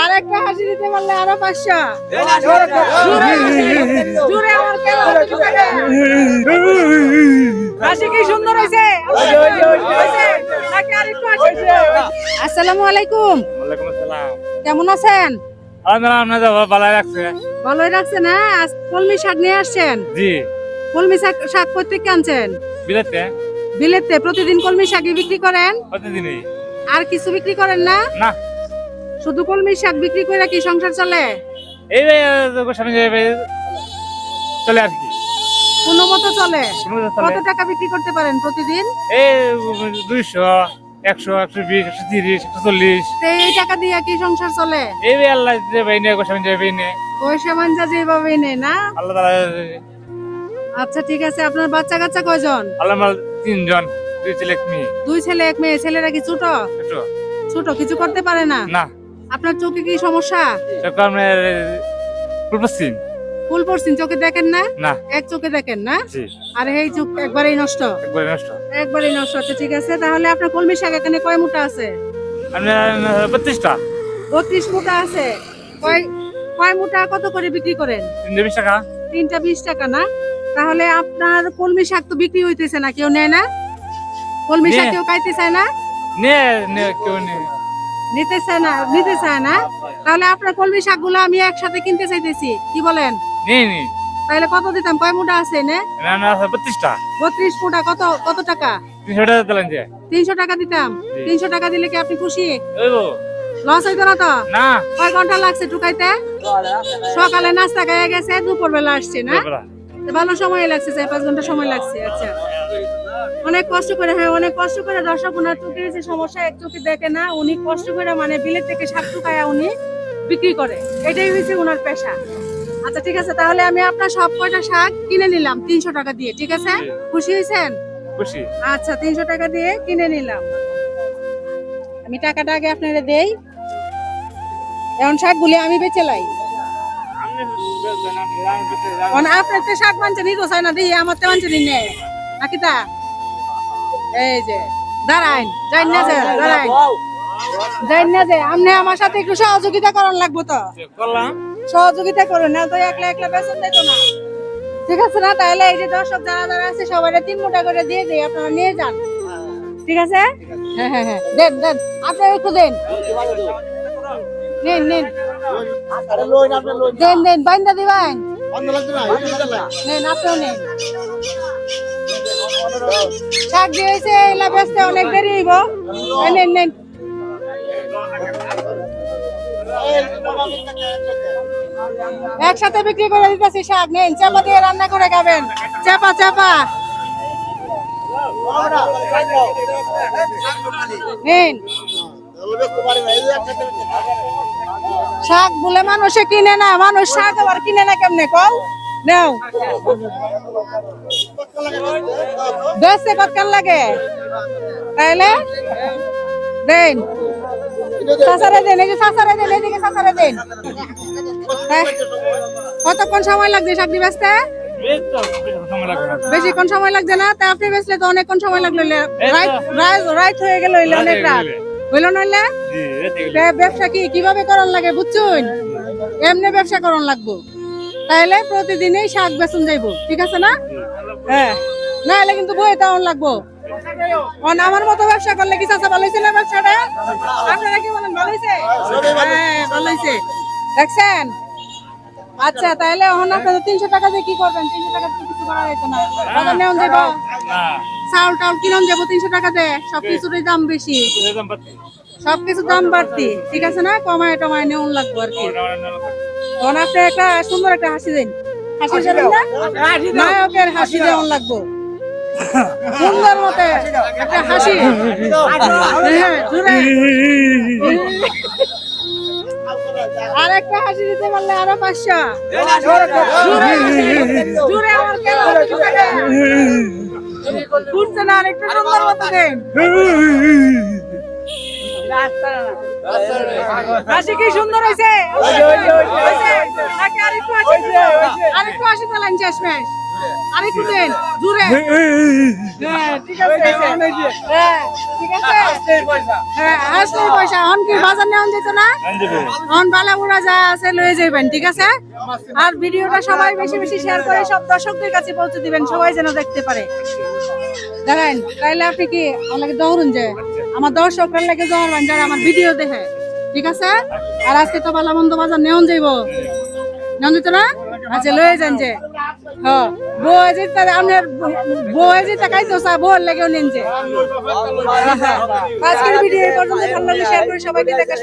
আর একটা হাসি দিতে পারলে আরও পাঁচশো। জুড়ে হাসি। আমার কেন হাসি কি সুন্দর হয়েছে? আসসালামু আলাইকুম। কেমন আছেন? ভালোই রাখছেন হ্যাঁ আজ কলমি শাক নিয়ে আসছেন? জি। কলমি শাক শাক প্রত্যেককে আনছেন? বিলেতে। বিলেতে প্রতিদিন কলমি শাকই বিক্রি করেন? প্রতিদিনই। আর কিছু বিক্রি করেন না? না। শুধু কলমি শাক বিক্রি করে কি সংসার চলে? এই চলে আর কি। কোনো মতো চলে? কত টাকা বিক্রি করতে পারেন প্রতিদিন? এই দুইশো একশো একশো বিশ একশো তিরিশ একশো চল্লিশ। এই টাকা দিয়ে কি সংসার চলে? এই আল্লাহ যে বাইনে গোস্বামী যে বাইনে পয়সা মানজা যেভাবে নেই না? আল্লাহ তালা আচ্ছা ঠিক আছে আপনার বাচ্চা কাচ্চা কয়জন? আল্লাহ তিনজন দুই ছেলে এক মেয়ে। দুই ছেলে এক মেয়ে ছেলেরা কি ছোট? একটু ছোট কিছু করতে পারে না? না। আপনার চোখে কি সমস্যা? সেরকম আপনার পূর্বশ্চিম ফুল পড়ছেন চোখে দেখেন না? না। এক চোখে দেখেন না? আর এই চোখ একবারেই নষ্ট? একবারে নষ্ট। একবারেই নষ্ট। আচ্ছা ঠিক আছে। তাহলে আপনার কলমি শাক এখানে কয় মুঠা আছে? আপনার বত্রিশটা। বত্রিশ মুঠা আছে। কয় কয় মুঠা কত করে বিক্রি করেন? তিনশো বিশ টাকা। তিনটা বিশ টাকা না? তাহলে আপনার কলমি শাক তো বিক্রি হইতেছে না কেউ নেয় না? কলমি শাক কেউ খাইতে চায় না? নে নে কেউ নেই নিতে চায় না নিতে চায় না? তাহলে আপনার কলমি শাকগুলো আমি একসাথে কিনতে চাইতেছি কি বলেন? তাহলে কত দিতাম? কয় মুঠা আছে না বত্রিশটা। বত্রিশ মুঠা কত কত টাকা? তিনশো টাকা দিলেন যে। তিনশো টাকা দিতাম। তিনশো টাকা দিলে কি আপনি খুশি? লস হইতো না তো? না। কয় ঘণ্টা লাগছে টুকাইতে সকালে নাস্তা খাইয়া গেছে দুপুর বেলা আসছে না? ভালো সময় লাগছে চার পাঁচ ঘণ্টা সময় লাগছে আচ্ছা। অনেক কষ্ট করে হ্যাঁ অনেক কষ্ট করে দর্শক ওনার চোখে যে সমস্যা এক চোখে দেখে না উনি কষ্ট করে মানে বিলের থেকে শাক টুকায়া উনি বিক্রি করে। এটাই হয়েছে ওনার পেশা। আচ্ছা ঠিক আছে তাহলে আমি আপনার সব কয়টা শাক কিনে নিলাম তিনশো টাকা দিয়ে ঠিক আছে? খুশি হয়েছেন? খুশি। আচ্ছা তিনশো টাকা দিয়ে কিনে নিলাম। আমি টাকাটা আগে আপনারা দেই। এখন শাকগুলি আমি বেচে লাই। আপনার তো শাক মানছে নিতো চাই না দিই আমার তো মানছে নি নেই। নাকি তা? এই যে দাঁড়াইন যাই না যে দাঁড়াইন। যাই না যে আপনি আমার সাথে একটু সহযোগিতা করার লাগবো তো। করলাম। সহযোগিতা করুন না তো একলা একলা বেতন দিত না। ঠিক আছে না? তাহলে এই যে দর্শক যারা যারা আছে সবাই তিন মোটা করে দিয়ে দিই আপনারা নিয়ে যান। ঠিক আছে? হ্যাঁ হ্যাঁ হ্যাঁ। দেন দেন আপনি একটু দেন। নেন নেন। দেন দেন বাইন্দা দিবেন। নেন আপনিও নেন। শাক দিয়েছে এলা বেচতে অনেক দেরি হইব। নেন নেন। একসাথে বিক্রি করে দিতেছি শাক, নেন। চাপা দিয়ে রান্না করে খাবেন। চাপা চাপা। নেন। শাক বলে মানুষে কিনে না, মানুষ শাক আবার কিনে না কেমনে কল নাও। বেচতে কতক্ষণ লাগে? তাইলে? দেন। সাসারে দেন, এই যে সাসারে দেন, এদিকে সাসারে দেন। হ্যাঁ। কতক্ষণ সময় লাগবে দিয়ে বেচতে। বেশিক্ষণ সময় লাগছে না? তা আপনি বেচলে তো অনেকক্ষণ সময় লাগল রাইট হয়ে গেল অনেক রাত। হইল নইলে ব্যবসা কি, কীভাবে করন লাগে বুঝছুন? এমনি ব্যবসা করন লাগবো। তাহলে প্রতিদিনই শাক বেচন যাইবো, ঠিক আছে না? হ্যাঁ। না হলে কিন্তু বই তাওন লাগবো। অন আমার মতো ব্যবসা করলে কি চাচা ভালো হয়েছে না ব্যবসাটা? আপনারা কি বলেন ভালো হয়েছে হ্যাঁ ভালো হয়েছে দেখছেন? আচ্ছা তাহলে এখন আপনাদের তিনশো টাকা দিয়ে কি করবেন? তিনশো টাকা দিয়ে কিছু করা যেত না। বাজার নেওয়া যাব না, চাউল টাউল কিনন যাব তিনশো টাকা দিয়ে? সবকিছুরই দাম বেশি। এই দাম সবকিছুর দাম বাড়তি। ঠিক আছে না? কমায় টমায় নেওয়া লাগবো আর কি। তখন আপনি একটা সুন্দর একটা হাসি দিন। হাসি দেবেন না? নায়কের হাসি দেওয়ান লাগবো। সুন্দর মতে একটা হাসি। হ্যাঁ, আর একটা হাসি দিতে পারলে আরও পাঁচশো আমার কেন না? আরেকটু সুন্দর মতো দেন। হাসি কি সুন্দর হয়েছে হয়েছে? আরেকটু হাসি পেলেন শেষমেশ আরেকটু দেন জুড়ে হ্যাঁ ঠিক আছে। হ্যাঁ ঠিক আছে। হ্যাঁ আসলে পয়সা। অন কি বাজার নেওয়া যেত না? অন বালা বুড়া যা আছে লয়ে যাবেন ঠিক আছে? আর ভিডিওটা সবাই বেশি বেশি শেয়ার করে সব দর্শকদের কাছে পৌঁছে দিবেন সবাই যেন দেখতে পারে। দেখেন তাইলে আপনি কি আমাকে দৌড়ুন যে? আমার দর্শকরা লাগে দৌড়বেন যারা আমার ভিডিও দেখে। ঠিক আছে? আর আজকে তো বালা মন্দ বাজার নেওয়া যাইব। নেওয়া যেত না? আচ্ছা লয়ে যান যে। হ্যাঁ বউ যেতে আপনার বউ লাগেও ভিডিও এই পর্যন্ত। ভালো লাগলে শেয়ার করে সবাইকে দেখার।